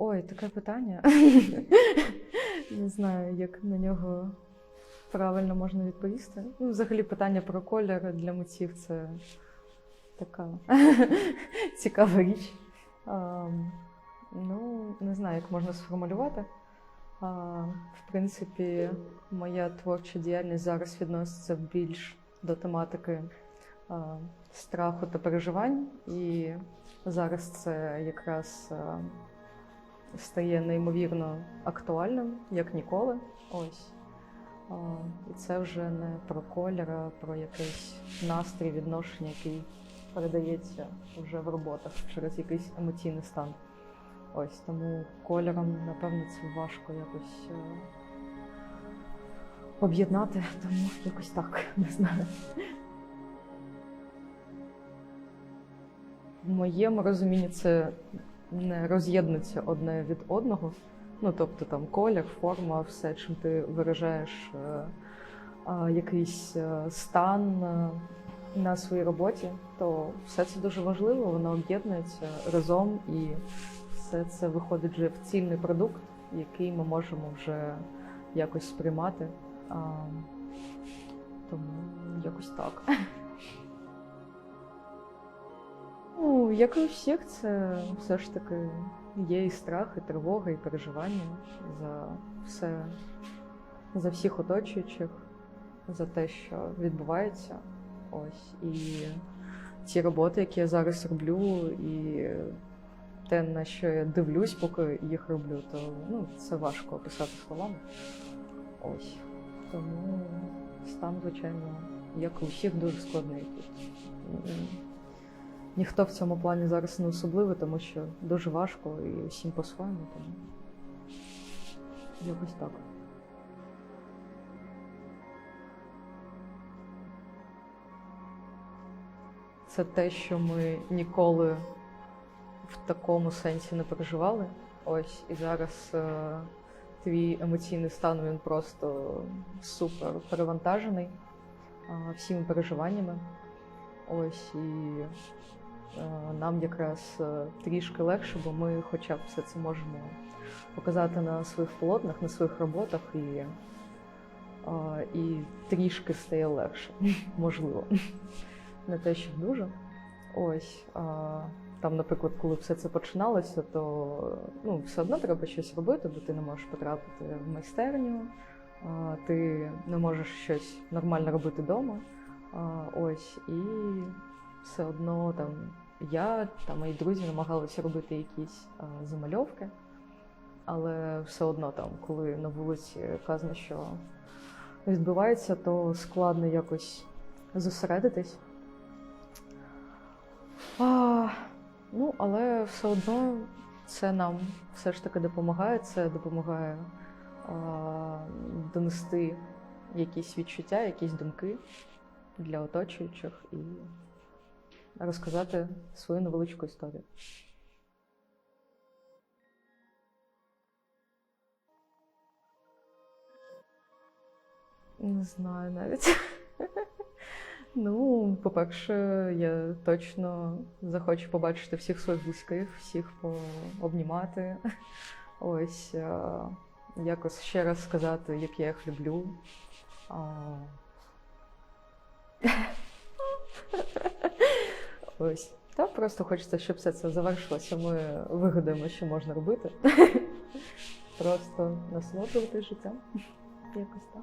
Ой, таке питання. Не знаю, як на нього правильно можна відповісти. Ну, взагалі, питання про колір для митців це така цікава річ. Ну, не знаю, як можна сформулювати. А, В принципі, моя творча діяльність зараз відноситься більш до тематики а, страху та переживань. І зараз це якраз а, стає неймовірно актуальним, як ніколи. Ось. І це вже не про колір, а про якийсь настрій, відношення, який передається вже в роботах через якийсь емоційний стан. Ось тому кольором, напевно, це важко якось е, об'єднати, тому якось так, не знаю. В моєму розумінні це не роз'єднується одне від одного. Ну, тобто там колір, форма, все, чим ти виражаєш е, а, якийсь е, стан е, на своїй роботі, то все це дуже важливо, воно об'єднується разом і все це виходить вже в цільний продукт, який ми можемо вже якось сприймати. А, тому якось так. Як і у всіх, це все ж таки є і страх, і тривога, і переживання за все, за всіх оточуючих, за те, що відбувається. Ось. І ті роботи, які я зараз роблю, і те, на що я дивлюсь, поки їх роблю, то ну, це важко описати словами. Ось. Тому стан, звичайно, як у всіх, дуже складний. М, Ніхто в цьому плані зараз не особливий, тому що дуже важко і всім по-своєму, тому якось так. Це те, що ми ніколи в такому сенсі не переживали. Ось і зараз е, твій емоційний стан він просто супер перевантажений е, всіми переживаннями. Ось і нам якраз е, трішки легше, бо ми хоча б все це можемо показати на своїх полотнах, на своїх роботах, і, і трішки стає легше, можливо. Не те, що дуже. Ось. Там, наприклад, коли все це починалося, то ну, все одно треба щось робити, бо ти не можеш потрапити в майстерню, ти не можеш щось нормально робити вдома. Ось, і все одно там я та мої друзі намагалися робити якісь а, замальовки, але все одно там, коли на вулиці казано, що відбувається, то складно якось зосередитись. А, ну, але все одно це нам все ж таки допомагає. Це допомагає а, донести якісь відчуття, якісь думки для оточуючих і розказати свою невеличку історію. Не знаю навіть. Ну, по-перше, я точно захочу побачити всіх своїх близьких, всіх пообнімати. Ось е, якось ще раз сказати, як я їх люблю. Ось. Та просто хочеться, щоб все це завершилося. Ми вигадаємо, що можна робити. Просто насолоджуватись життям. Якось так.